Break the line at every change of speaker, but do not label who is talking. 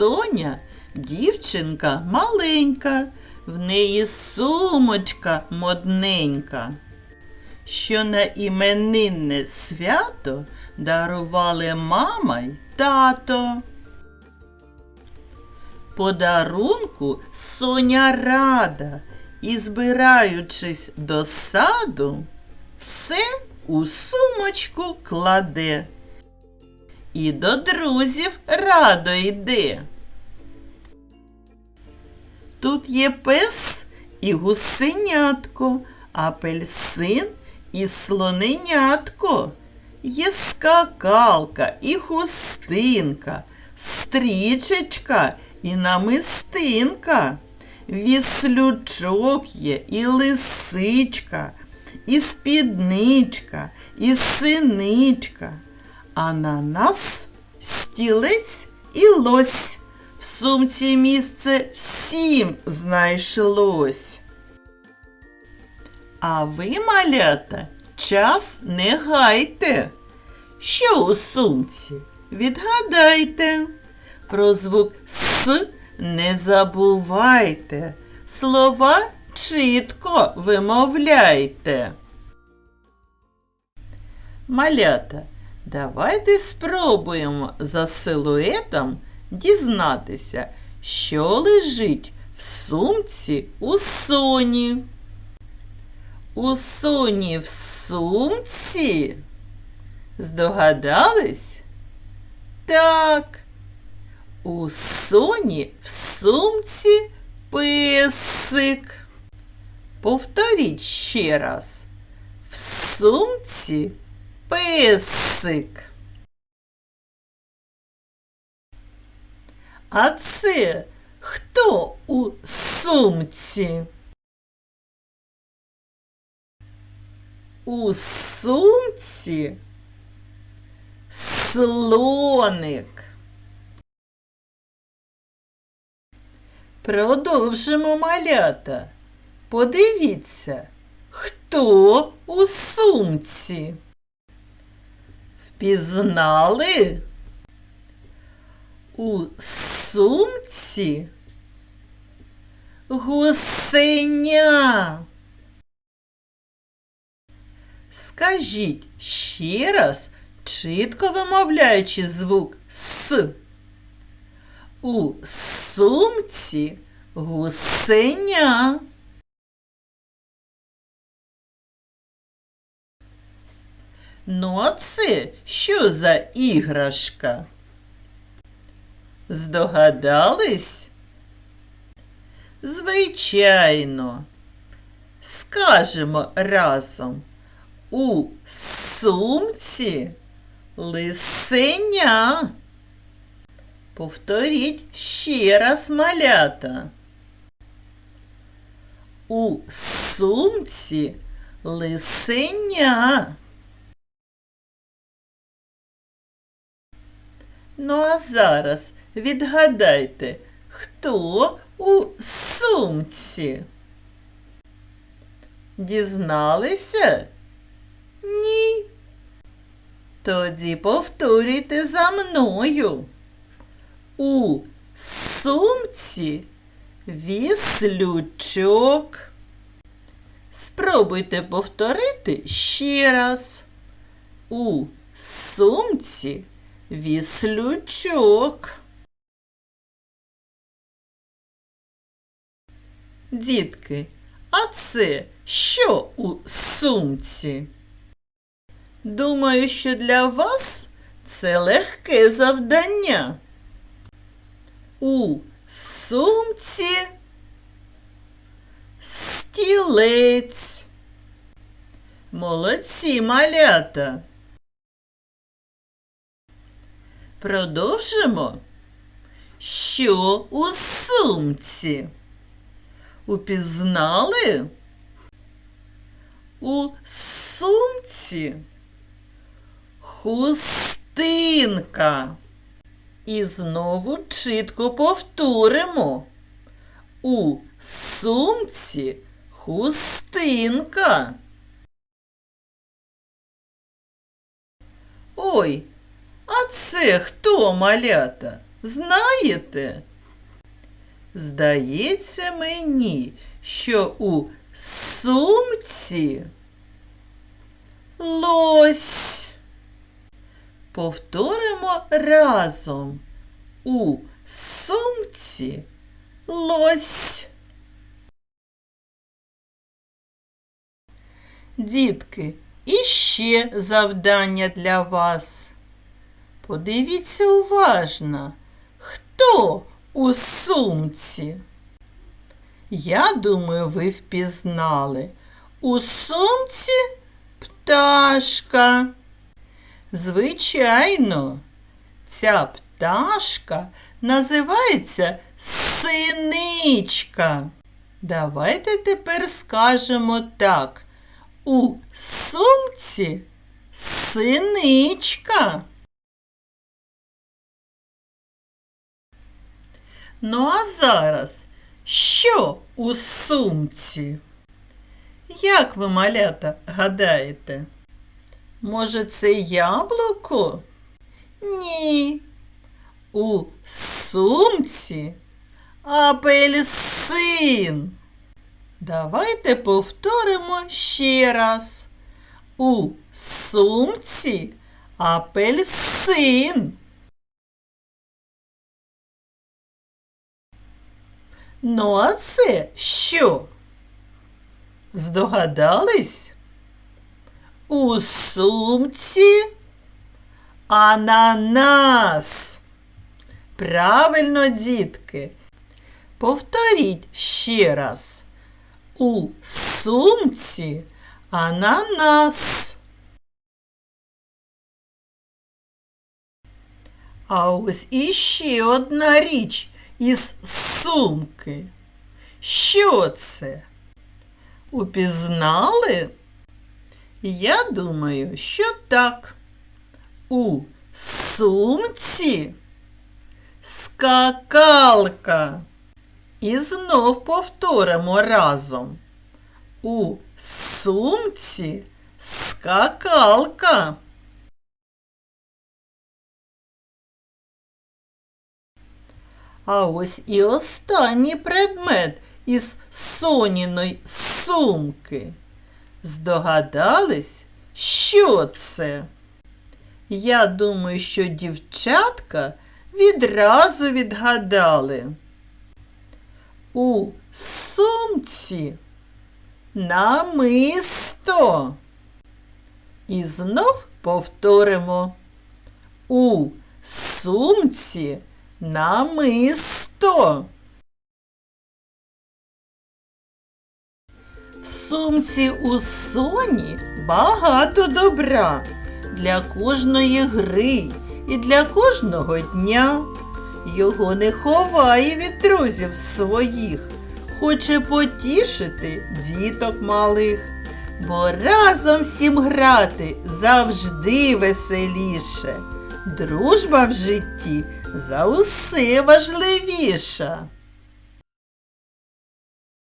Соня дівчинка маленька, в неї сумочка модненька, що на іменинне свято дарували мама й тато. Подарунку Соня рада і, збираючись до саду, все у сумочку кладе і до друзів радо йде. Тут є пес і гусенятко, апельсин і слоненятко. Є скакалка і хустинка, стрічечка і намистинка. Віслючок є і лисичка, і спідничка, і синичка. А на нас стілець і лось. В сумці місце всім знайшлось. А ви, малята, час не гайте. Що у сумці? Відгадайте. Про звук С не забувайте. Слова чітко вимовляйте. Малята, давайте спробуємо за силуетом дізнатися, що лежить в сумці у соні. У соні в сумці? Здогадались? Так. У соні в сумці песик. Повторіть ще раз. В сумці песик. А це хто у сумці? У сумці слоник. Продовжимо малята. Подивіться, хто у сумці. Впізнали? У сумці гусеня. Скажіть ще раз, чітко вимовляючи звук С. У сумці гусеня. Ну, а це що за іграшка? Здогадались? Звичайно. Скажемо разом. У сумці лисеня. Повторіть ще раз малята. У сумці лисеня. Ну, а зараз відгадайте, хто у сумці? Дізналися? Ні. Тоді повторюйте за мною. У сумці віслючок. Спробуйте повторити ще раз. У сумці віслючок. Дітки, а це що у сумці? Думаю, що для вас це легке завдання. У сумці стілець. Молодці малята. Продовжимо. Що у сумці? Упізнали? У сумці хустинка. І знову чітко повторимо. У сумці хустинка. Ой, а це хто малята? Знаєте? Здається мені, що у сумці лось. Повторимо разом. У сумці лось. Дітки, іще завдання для вас. Подивіться уважно, хто у сумці? Я думаю, ви впізнали. У сумці пташка. Звичайно, ця пташка називається синичка. Давайте тепер скажемо так. У сумці синичка. Ну а зараз що у сумці? Як ви, малята, гадаєте? Може, це яблуко? Ні. У сумці апельсин. Давайте повторимо ще раз. У сумці апельсин. Ну, а це що? Здогадались? У сумці ананас. Правильно, дітки. Повторіть ще раз. У сумці ананас. А ось іще одна річ із сумки. Що це? Упізнали? Я думаю, що так. У сумці скакалка. І знов повторимо разом. У сумці скакалка. А ось і останній предмет із соніної сумки. Здогадались, що це? Я думаю, що дівчатка відразу відгадали. У сумці намисто. І знов повторимо. У сумці намисто. В сумці у соні багато добра для кожної гри і для кожного дня. Його не ховає від друзів своїх, хоче потішити діток малих, бо разом всім грати завжди веселіше. Дружба в житті за усе важливіша.